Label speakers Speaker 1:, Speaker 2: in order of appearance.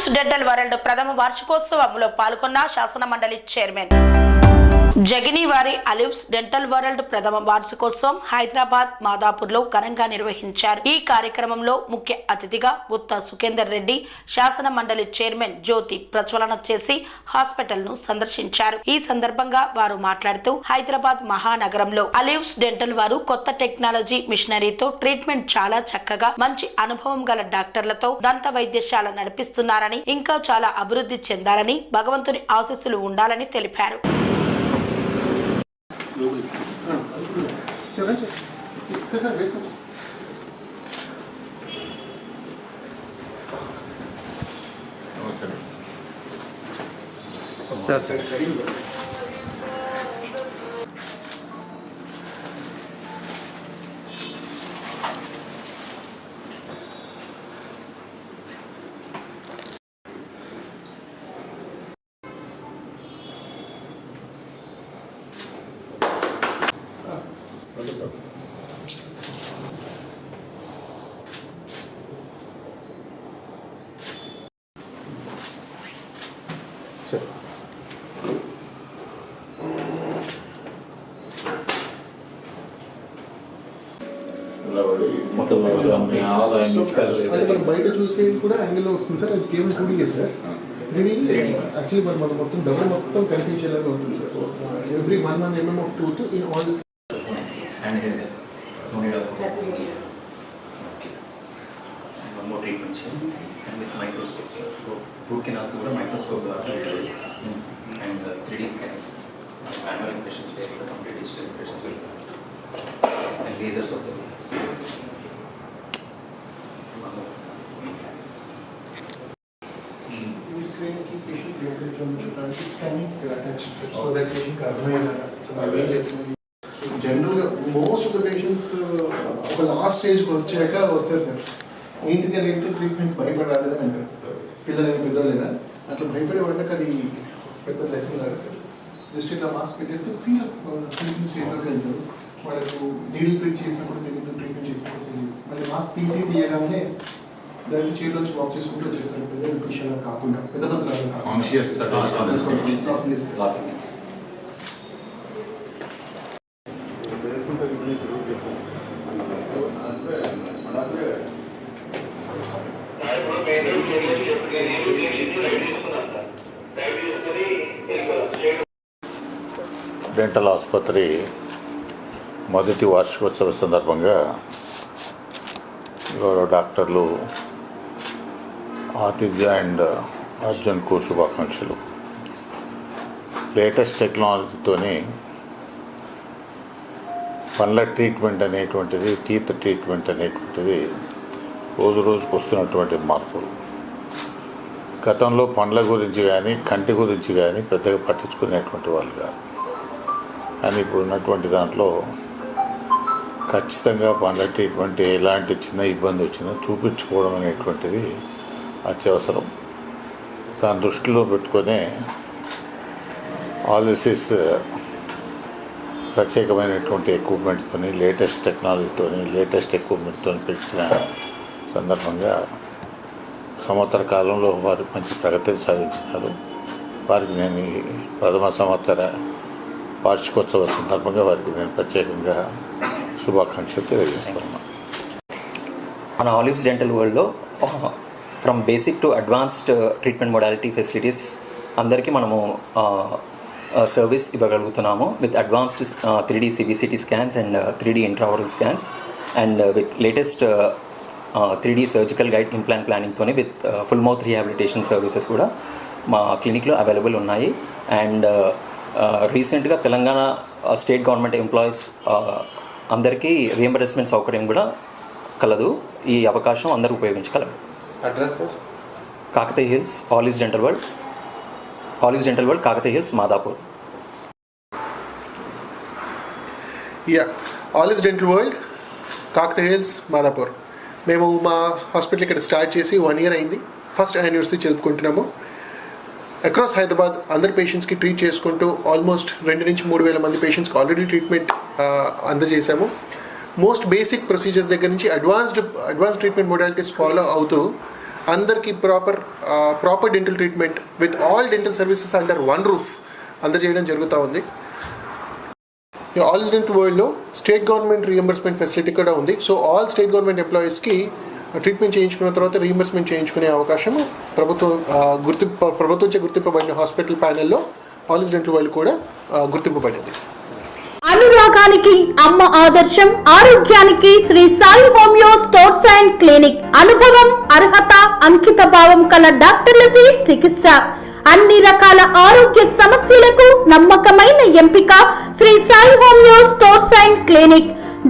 Speaker 1: అలివ్స్ dental world ప్రథమ వార్షికోత్సవంలో పాల్గొన్న శాసన మండలి చైర్మన్ జగిని వారి అలివ్స్ డెంటల్ వరల్డ్ ప్రథమ వార్షికోత్సవం హైదరాబాద్ మాదాపూర్లో ఘనంగా నిర్వహించారు. ఈ కార్యక్రమంలో ముఖ్య అతిథిగా గుత్తా సుఖేందర్ రెడ్డి శాసన మండలి చైర్మన్ జ్యోతి ప్రజ్వలన చేసి హాస్పిటల్ను సందర్శించారు. ఈ సందర్భంగా వారు మాట్లాడుతూ హైదరాబాద్ మహానగరంలో అలివ్స్ డెంటల్ వారు కొత్త టెక్నాలజీ మిషనరీతో ట్రీట్మెంట్ చాలా చక్కగా మంచి అనుభవం గల డాక్టర్లతో దంత వైద్యశాల నడిపిస్తున్నారని ఇంకా చాలా అభివృద్ధి చెందాలని భగవంతుని ఆశస్సులు ఉండాలని తెలిపారు.
Speaker 2: సరే సార్ సార్ వేసుకో
Speaker 3: సార్ సార్
Speaker 2: సార్
Speaker 4: మొత్తం మీ ఆదాయం
Speaker 2: అది మనం బయట చూసేది కూడా యాంగిల్లో వస్తుంది సార్. అది కేవలం టూ సార్. ఇది యాక్చువల్లీ మరి మనం మొత్తం డబ్బులు మొత్తం కనిపించేలాగా ఉంటుంది sir. Every one one mm of tooth in all
Speaker 5: and more treatment here and with microscopes root canals కూడా microscope ద్వారా treated and uh, 3D scans manual impressions where the complete digital impressions will and lasers also One more.
Speaker 2: ఈ స్క్రీన్కి patient లోపల చూడడానికి scanning attach sir so that పేషెంట్కి అర్థమయ్యేలాగా so మనం ఏం చేస్తున్నాం జనరల్గా మోస్ట్ ఆఫ్ ద పేషెంట్స్ ఒక లాస్ట్ స్టేజ్కి వచ్చాక వస్తారు సార్ ఏంటిది ఏంటి ట్రీట్మెంట్ భయపడాలేదని అంటారు. పిల్లలైన పెద్దలేదా అట్లా భయపడే వాళ్ళకి అది పెద్ద లెసన్ కాదు సార్. జస్ట్ ఇట్లా మాస్క్ పెట్టేస్తే ఫీల్ ట్రీట్మెంట్ స్టేజ్లోకి వెళ్తారు. వాళ్ళకు నీళ్ళు ట్రీట్ చేసినప్పుడు తెలియదు ట్రీట్మెంట్ చేసినప్పుడు తెలియదు. మళ్ళీ మాస్క్ తీసి తీయగానే దాన్ని చైర్లోంచి వాక్ చేసుకుంటూ వచ్చేస్తారు. పెద్ద డిసిషన్ కాకుండా. పెద్ద పెద్ద
Speaker 4: డెంటల్ ఆసుపత్రి మొదటి వార్షికోత్సవ సందర్భంగా గౌరవ డాక్టర్లు ఆతిథ్య అండ్ అర్జున్కు శుభాకాంక్షలు. లేటెస్ట్ టెక్నాలజీతోని పండ్ల ట్రీట్మెంట్ అనేటువంటిది టీత్ ట్రీట్మెంట్ అనేటువంటిది రోజు రోజుకు వస్తున్నటువంటి మార్పులు. గతంలో పండ్ల గురించి కానీ కంటి గురించి కానీ పెద్దగా పట్టించుకునేటువంటి వాళ్ళు కాదు. కానీ ఇప్పుడు ఉన్నటువంటి దాంట్లో ఖచ్చితంగా పండ్లకి ఇటువంటి ఎలాంటి చిన్న ఇబ్బంది వచ్చినా చూపించుకోవడం అనేటువంటిది అత్యవసరం. దాని దృష్టిలో పెట్టుకునే ఆలిసిస్ ప్రత్యేకమైనటువంటి ఎక్విప్మెంట్తోని లేటెస్ట్ టెక్నాలజీతోని లేటెస్ట్ ఎక్విప్మెంట్తో పెంచిన సందర్భంగా సంవత్సర కాలంలో వారు మంచి ప్రగతిని సాధించినారు. వారికి నేను ప్రథమ సంవత్సర వార్షికోత్సవ సందర్భంగా వారికి నేను ప్రత్యేకంగా శుభాకాంక్షలు తెలియజేస్తున్నాను
Speaker 5: మన ఆలివ్స్ డెంటల్ వరల్డ్లో from basic to advanced treatment modality facilities అందరికీ మనము service ఇవ్వగలుగుతున్నాము with advanced three D CBCT scans and three D intraoral scans and with latest three D surgical guide implant ప్లానింగ్తోనే with full mouth rehabilitation services కూడా మా క్లినిక్లో available ఉన్నాయి. And రీసెంట్గా Telangana state government employees అందరికీ reimbursement సౌకర్యం కూడా కలదు. ఈ అవకాశం అందరూ ఉపయోగించగలరు.
Speaker 3: Address sir
Speaker 5: Kakatiya hills Olives dental world Olives dental world Kakatiya hills Madhapur.
Speaker 2: Yeah Olives dental world Kakatiya hills Madhapur. మేము మా హాస్పిటల్ ఇక్కడ స్టార్ట్ చేసి వన్ ఇయర్ అయింది. ఫస్ట్ యానివర్సరీ జరుపుకుంటున్నాము. అక్రాస్ హైదరాబాద్ అందరి పేషెంట్స్కి ట్రీట్ చేసుకుంటూ ఆల్మోస్ట్ రెండు నుంచి మూడు వేల మంది పేషెంట్స్కి ఆల్రెడీ ట్రీట్మెంట్ అందజేశాము. మోస్ట్ బేసిక్ ప్రొసీజర్స్ దగ్గర నుంచి advanced advance treatment modalities follow అవుతూ అందరికీ proper proper dental treatment with all dental services under one roof అందజేయడం జరుగుతూ ఉంది. ఆల్ డెంటల్ వరల్డ్లో స్టేట్ గవర్నమెంట్ రియంబర్స్మెంట్ ఫెసిలిటీ కూడా ఉంది. సో ఆల్ స్టేట్ గవర్నమెంట్ ఎంప్లాయీస్కి ట్రీట్మెంట్ చేయించుకున్న తర్వాత రీఎంబర్స్మెంట్ చేయించుకునే అవకాశం ప్రభుత్వ గుర్తింపు ప్రభుత్వంచే గుర్తింపబడిన హాస్పిటల్ ప్యానెల్లో ఆలివ్ డెంటల్ కూడా గుర్తింపబడింది.
Speaker 1: అనురాగానికి అమ్మ ఆదర్శం ఆరోగ్యానికి Shri Sai homeo stores and clinic. అనుభవం అర్హత అంకిత భావం కల డాక్టర్లచే చికిత్స. అన్ని రకాల ఆరోగ్య సమస్యలకు నమ్మకమైన ఎంపిక Shri Sai homeo stores and clinic.